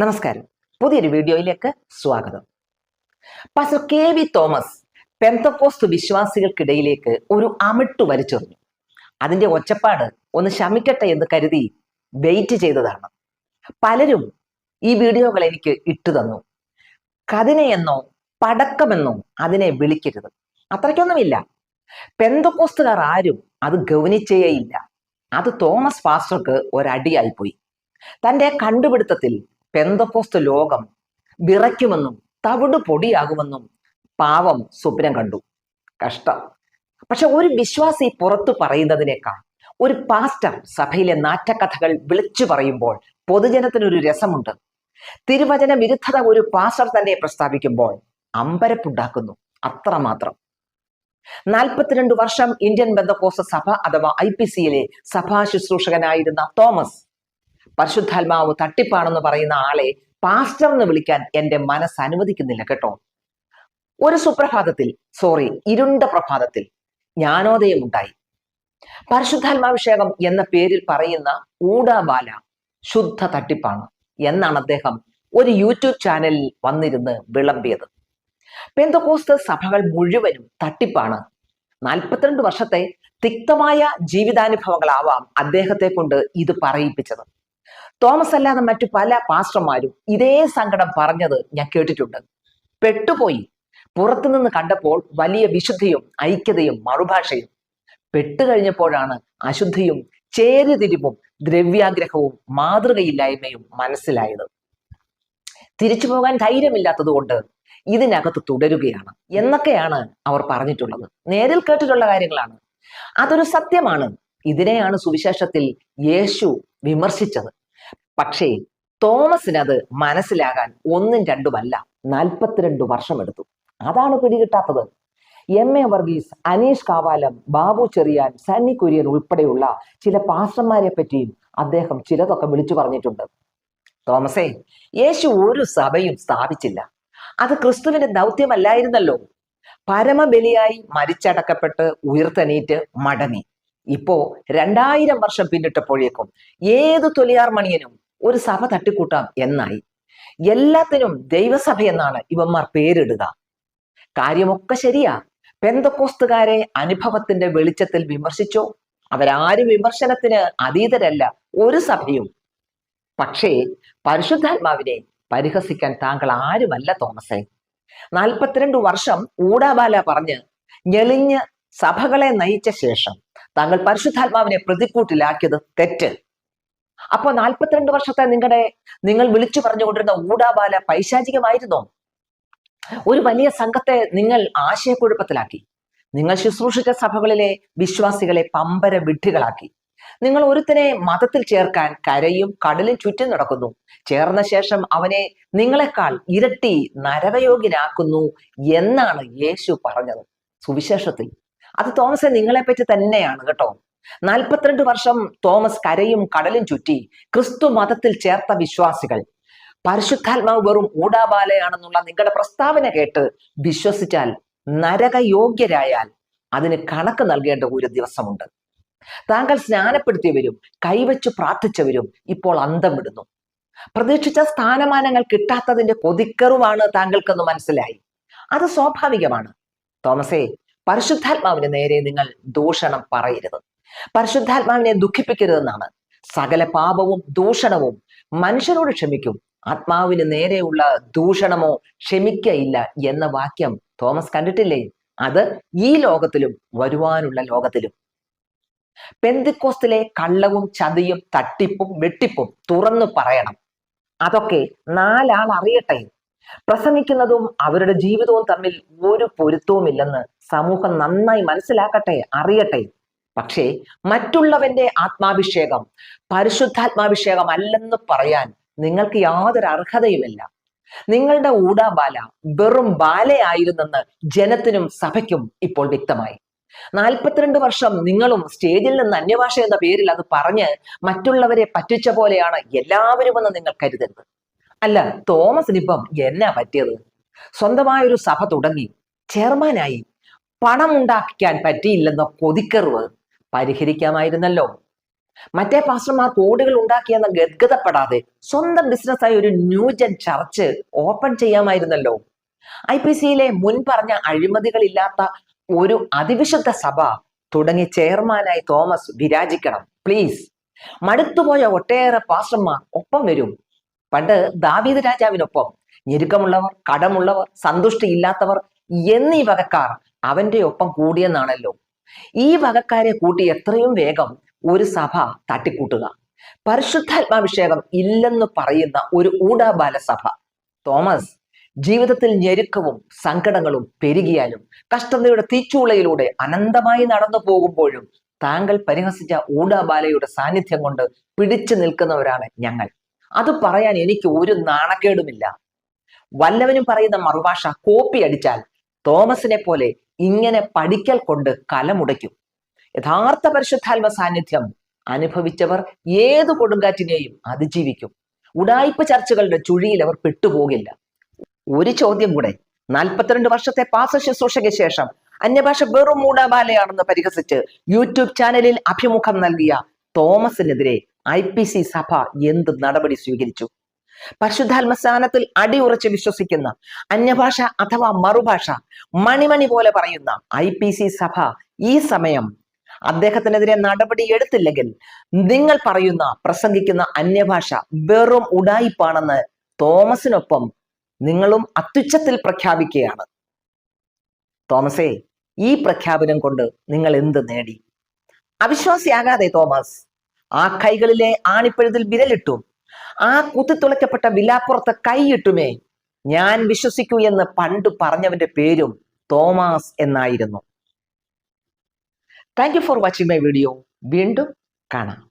നമസ്കാരം. പുതിയൊരു വീഡിയോയിലേക്ക് സ്വാഗതം. Pastor K V Thomas Pentecost വിശ്വാസികൾക്കിടയിലേക്ക് ഒരു അമിട്ടു വലിച്ചെറിഞ്ഞു അതിന്റെ ഒച്ചപ്പാട് ഒന്ന് ശമിക്കട്ടെ എന്ന് കരുതി വെയിറ്റ് ചെയ്തതാണ്. പലരും ഈ വീഡിയോകൾ എനിക്ക് ഇട്ടു തന്നു. കതിനയെന്നോ പടക്കമെന്നോ അതിനെ വിളിക്കരുത്. അത്രയ്ക്കൊന്നുമില്ല. പെന്തക്കോസ്തുകാർ ആരും അത് ഗൗനിച്ചേയില്ല. അത് തോമസ് പാസ്റ്റർക്ക് ഒരടിയായിപ്പോയി തന്റെ കണ്ടുപിടുത്തത്തിൽ പെന്തക്കോസ്ത് ലോകം വിറയ്ക്കുമെന്നും തവിട് പൊടിയാകുമെന്നും പാവം സ്വപ്നം കണ്ടു. കഷ്ടം. പക്ഷെ ഒരു വിശ്വാസി പുറത്തു പറയുന്നതിനേക്കാൾ ഒരു പാസ്റ്റർ സഭയിലെ നാറ്റക്കഥകൾ വിളിച്ചു പറയുമ്പോൾ പൊതുജനത്തിനൊരു രസമുണ്ട്. തിരുവചന വിരുദ്ധത ഒരു പാസ്റ്റർ തന്നെ പ്രസ്താവിക്കുമ്പോൾ അമ്പരപ്പുണ്ടാക്കുന്നു അത്രമാത്രം. നാൽപ്പത്തിരണ്ട് വർഷം ഇന്ത്യൻ ബന്ധക്കോസ സഭ അഥവാ ഐ പി സിയിലെ സഭാ ശുശ്രൂഷകനായിരുന്ന തോമസ് പരിശുദ്ധാത്മാവ് തട്ടിപ്പാണെന്ന് പറയുന്ന ആളെ പാസ്റ്റർ എന്ന് വിളിക്കാൻ എന്റെ മനസ്സ് അനുവദിക്കുന്നില്ല കേട്ടോ. ഒരു സുപ്രഭാതത്തിൽ സോറി ഇരുണ്ട പ്രഭാതത്തിൽ ജ്ഞാനോദയമുണ്ടായി പരിശുദ്ധാത്മാഭിഷേകം എന്ന പേരിൽ പറയുന്ന ഊടാബാല ശുദ്ധ തട്ടിപ്പാണ് എന്നാണ് അദ്ദേഹം ഒരു യൂട്യൂബ് ചാനലിൽ വന്നിരുന്ന് വിളമ്പിയത്. പെന്തകോസ്ത സഭകൾ മുഴുവനും തട്ടിപ്പാണ്. നാൽപ്പത്തിരണ്ട് വർഷത്തെ തിക്തമായ ജീവിതാനുഭവങ്ങളാവാം അദ്ദേഹത്തെ കൊണ്ട് ഇത് പറയിപ്പിച്ചത്. തോമസ് അല്ലാതെ മറ്റു പല പാസ്റ്റർമാരും ഇതേ സങ്കടം പറഞ്ഞത് ഞാൻ കേട്ടിട്ടുണ്ട്. പെട്ടുപോയി. പുറത്തുനിന്ന് കണ്ടപ്പോൾ വലിയ വിശുദ്ധിയും ഐക്യതയും മറുഭാഷയും. പെട്ടുകഴിഞ്ഞപ്പോഴാണ് അശുദ്ധിയും ചേരുതിരിവും ദ്രവ്യാഗ്രഹവും മാതൃകയില്ലായ്മയും മനസ്സിലായത്. തിരിച്ചു പോകാൻ ധൈര്യമില്ലാത്തത് കൊണ്ട് ഇതിനകത്ത് തുടരുകയാണ് എന്നൊക്കെയാണ് അവർ പറഞ്ഞിട്ടുള്ളത്. നേരിൽ കേട്ടിട്ടുള്ള കാര്യങ്ങളാണ്. അതൊരു സത്യമാണ്. ഇതിനെയാണ് സുവിശേഷത്തിൽ യേശു വിമർശിച്ചത്. പക്ഷേ തോമസിന് അത് മനസ്സിലാകാൻ ഒന്നും രണ്ടുമല്ല നാൽപ്പത്തിരണ്ട് വർഷമെടുത്തു. അതാണ് പിടികിട്ടാത്തത്. M. A. Varghese Aneesh Kavalam Babu Cherian Sunny Kurian ഉൾപ്പെടെയുള്ള ചില പാസ്റ്റർമാരെ പറ്റിയും അദ്ദേഹം ചിലതൊക്കെ വിളിച്ചു പറഞ്ഞിട്ടുണ്ട്. തോമസേ യേശു ഒരു സഭയും സ്ഥാപിച്ചില്ല. അത് ക്രിസ്തുവിന്റെ ദൗത്യമല്ലായിരുന്നല്ലോ. പരമബലിയായി മരിച്ചടക്കപ്പെട്ട് ഉയർത്തെണീറ്റ് മടങ്ങി. ഇപ്പോ രണ്ടായിരം വർഷം പിന്നിട്ടപ്പോഴേക്കും ഏത് തൊലിയാർ മണിയനും ഒരു സഭ തട്ടിക്കൂട്ടാം എന്നായി. എല്ലാത്തിനും ദൈവസഭ എന്നാണ് ഇവന്മാർ പേരിടുക. കാര്യമൊക്കെ ശരിയാ. പെന്തക്കോസ്തുകാരെ അനുഭവത്തിന്റെ വെളിച്ചത്തിൽ വിമർശിച്ചോ? അവരാരും വിമർശനത്തിന് അതീതരല്ല ഒരു സഭയും. പക്ഷേ പരിശുദ്ധാത്മാവിനെ പരിഹസിക്കാൻ താങ്കൾ ആരുമല്ല തോമസേ. നാൽപ്പത്തിരണ്ട് വർഷം ഊടാബാല പറഞ്ഞ് ഞെളിഞ്ഞ് സഭകളെ നയിച്ച ശേഷം താങ്കൾ പരിശുദ്ധാത്മാവിനെ പ്രതിക്കൂട്ടിലാക്കിയത് തെറ്റ്. അപ്പൊ നാൽപ്പത്തിരണ്ട് വർഷത്തെ നിങ്ങളുടെ നിങ്ങൾ വിളിച്ചു പറഞ്ഞുകൊണ്ടിരുന്ന ഊടാബാല പൈശാചികമായിരുന്നോ? ഒരു വലിയ സംഘത്തെ നിങ്ങൾ ആശയക്കുഴപ്പത്തിലാക്കി. നിങ്ങൾ ശുശ്രൂഷിച്ച സഭകളിലെ വിശ്വാസികളെ പമ്പര വിഡ്ഢികളാക്കി നിങ്ങൾ ഒരുത്തനെ മതത്തിൽ ചേർക്കാൻ കരയും കടലും ചുറ്റും നടക്കുന്നു. ചേർന്ന ശേഷം അവനെ നിങ്ങളെക്കാൾ ഇരട്ടി നരവയോഗ്യനാക്കുന്നു എന്നാണ് യേശു പറഞ്ഞത്. സുവിശേഷത്തിൽ. അത് തോമസ് നിങ്ങളെ പറ്റി തന്നെയാണ് കേട്ടോ. നാൽപ്പത്തിരണ്ട് വർഷം തോമസ് കരയും കടലും ചുറ്റി ക്രിസ്തു മതത്തിൽ ചേർത്ത വിശ്വാസികൾ. പരിശുദ്ധാത്മാവ് വെറും ഊടാബാലയാണെന്നുള്ള നിങ്ങളുടെ പ്രസ്താവന കേട്ട് വിശ്വസിച്ചാൽ നരകയോഗ്യരായാൽ അതിന് കണക്ക് നൽകേണ്ട ഒരു ദിവസമുണ്ട്. താങ്കൾ സ്നാനപ്പെടുത്തിയവരും കൈവച്ചു പ്രാർത്ഥിച്ചവരും ഇപ്പോൾ അന്തം വിടുന്നു പ്രതീക്ഷിച്ച സ്ഥാനമാനങ്ങൾ കിട്ടാത്തതിന്റെ കൊതിക്കറുമാണ് താങ്കൾക്കെന്ന് മനസ്സിലായി. അത് സ്വാഭാവികമാണ്. തോമസേ പരിശുദ്ധാത്മാവിന് നേരെ നിങ്ങൾ ദൂഷണം പറയരുത്. പരിശുദ്ധാത്മാവിനെ ദുഃഖിപ്പിക്കരുതെന്നാണ്. സകല പാപവും ദൂഷണവും മനുഷ്യരോട് ക്ഷമിക്കും. ആത്മാവിന് നേരെയുള്ള ദൂഷണമോ ക്ഷമിക്കയില്ല എന്ന വാക്യം തോമസ് കണ്ടിട്ടില്ലേ? അത് ഈ ലോകത്തിലും വരുവാനുള്ള ലോകത്തിലും. പെന്തിക്കോസ്തിലെ കള്ളവും ചതിയും തട്ടിപ്പും വെട്ടിപ്പും തുറന്നു പറയണം. അതൊക്കെ നാലാൾ അറിയട്ടെ. പ്രസംഗിക്കുന്നതും അവരുടെ ജീവിതവും തമ്മിൽ ഒരു പൊരുത്തവുമില്ലെന്ന് സമൂഹം നന്നായി മനസ്സിലാക്കട്ടെ അറിയട്ടെ. പക്ഷേ മറ്റുള്ളവന്റെ ആത്മാഭിഷേകം പരിശുദ്ധാത്മാഭിഷേകം അല്ലെന്ന് പറയാൻ നിങ്ങൾക്ക് യാതൊരു അർഹതയുമില്ല. നിങ്ങളുടെ ഊടാബാല വെറും ബാലയായിരുന്നെന്ന് ജനത്തിനും സഭയ്ക്കും ഇപ്പോൾ വ്യക്തമായി. നാൽപ്പത്തിരണ്ട് വർഷം നിങ്ങളും സ്റ്റേജിൽ നിന്ന് അന്യഭാഷ എന്ന പേരിൽ അത് പറഞ്ഞ് മറ്റുള്ളവരെ പറ്റിച്ച പോലെയാണ് എല്ലാവരും എന്ന് നിങ്ങൾ കരുതരുത്. അല്ല തോമസിനിപ്പം എന്നാ പറ്റിയത്? സ്വന്തമായ ഒരു സഭ തുടങ്ങി ചെയർമാനായി പണം ഉണ്ടാക്കാൻ പറ്റിയില്ലെന്ന കൊതിക്കറിവ് പരിഹരിക്കാമായിരുന്നല്ലോ. മറ്റേ പാസ്റ്റർമാർ കോടുകൾ ഉണ്ടാക്കിയെന്ന ഗദ്ഗതപ്പെടാതെ സ്വന്തം ബിസിനസ്സായി ഒരു ന്യൂജൻ ചർച്ച് ഓപ്പൺ ചെയ്യാമായിരുന്നല്ലോ. ഐ പി സിയിലെ മുൻ പറഞ്ഞ അഴിമതികളില്ലാത്ത ഒരു അതിവിശുദ്ധ സഭ തുടങ്ങി ചെയർമാനായി തോമസ് വിരാജിക്കണം പ്ലീസ് മടുത്തുപോയ ഒട്ടേറെ പാസ്റ്റർമാർ ഒപ്പം വരും. പണ്ട് ദാവീദ് രാജാവിനൊപ്പം ഞെരുക്കമുള്ളവർ കടമുള്ളവർ സന്തുഷ്ടിയില്ലാത്തവർ എന്നീ വകക്കാർ അവന്റെ ഒപ്പം കൂടിയെന്നാണല്ലോ. ഈ വകക്കാരെ കൂട്ടി എത്രയും വേഗം ഒരു സഭ തട്ടിക്കൂട്ടുക. പരിശുദ്ധാത്മാഭിഷേകം ഇല്ലെന്ന് പറയുന്ന ഒരു ഊടാബാല സഭ തോമസ് ജീവിതത്തിൽ ഞെരുക്കവും സങ്കടങ്ങളും പെരുകിയാലും കഷ്ടതയുടെ തീച്ചൂളയിലൂടെ അനന്തമായി നടന്നു പോകുമ്പോഴും താങ്കൾ പരിഹസിച്ച ഊടാബാലയുടെ സാന്നിധ്യം കൊണ്ട് പിടിച്ചു നിൽക്കുന്നവരാണ് ഞങ്ങൾ. അത് പറയാൻ എനിക്ക് ഒരു നാണക്കേടുമില്ല. വല്ലവനും പറയുന്ന മറുഭാഷ കോപ്പി അടിച്ചാൽ തോമസിനെ പോലെ ഇങ്ങനെ പഠിക്കൽ കൊണ്ട് കലമുടയ്ക്കും. യഥാർത്ഥ പരിശുദ്ധാത്മ സാന്നിധ്യം അനുഭവിച്ചവർ ഏത് കൊടുങ്കാറ്റിനെയും അതിജീവിക്കും. ഉടായ്പ ചർച്ചകളുടെ ചുഴിയിൽ അവർ പെട്ടുപോകില്ല. ഒരു ചോദ്യം കൂടെ. നാൽപ്പത്തിരണ്ട് വർഷത്തെ പാസ ശുശ്രൂഷയ്ക്ക് ശേഷം അന്യഭാഷ വെറും മൂടാബാലയാണെന്ന് പരിഹസിച്ച് യൂട്യൂബ് ചാനലിൽ അഭിമുഖം നൽകിയ തോമസിനെതിരെ ഐ പി സി സഭ എന്ത് നടപടി സ്വീകരിച്ചു? പരിശുദ്ധാത്മസ്ഥാനത്തിൽ അടിയുറച്ച് വിശ്വസിക്കുന്ന അന്യഭാഷ അഥവാ മറുഭാഷ മണിമണി പോലെ പറയുന്ന ഐ പി സി സഭ ഈ സമയം അദ്ദേഹത്തിനെതിരെ നടപടി എടുത്തില്ലെങ്കിൽ നിങ്ങൾ പറയുന്ന പ്രസംഗിക്കുന്ന അന്യഭാഷ വെറും ഉടായിപ്പാണെന്ന് തോമസിനൊപ്പം നിങ്ങളും അത്യുച്ചത്തിൽ പ്രഖ്യാപിക്കുകയാണ്. തോമസേ ഈ പ്രഖ്യാപനം കൊണ്ട് നിങ്ങൾ എന്ത് നേടി? അവിശ്വാസിയാകാതെ തോമസ് ആ കൈകളിലെ ആണിപ്പഴുതിൽ വിരലിട്ടും ആ കുത്തിത്തുളയ്ക്കപ്പെട്ട വിലാപ്പുറത്ത് കൈയിട്ടുമേ. ഞാൻ വിശ്വസിക്കൂ എന്ന് പണ്ട് പറഞ്ഞവന്റെ പേരും തോമസ് എന്നായിരുന്നു. Thank you for watching my video വീണ്ടും കാണാം.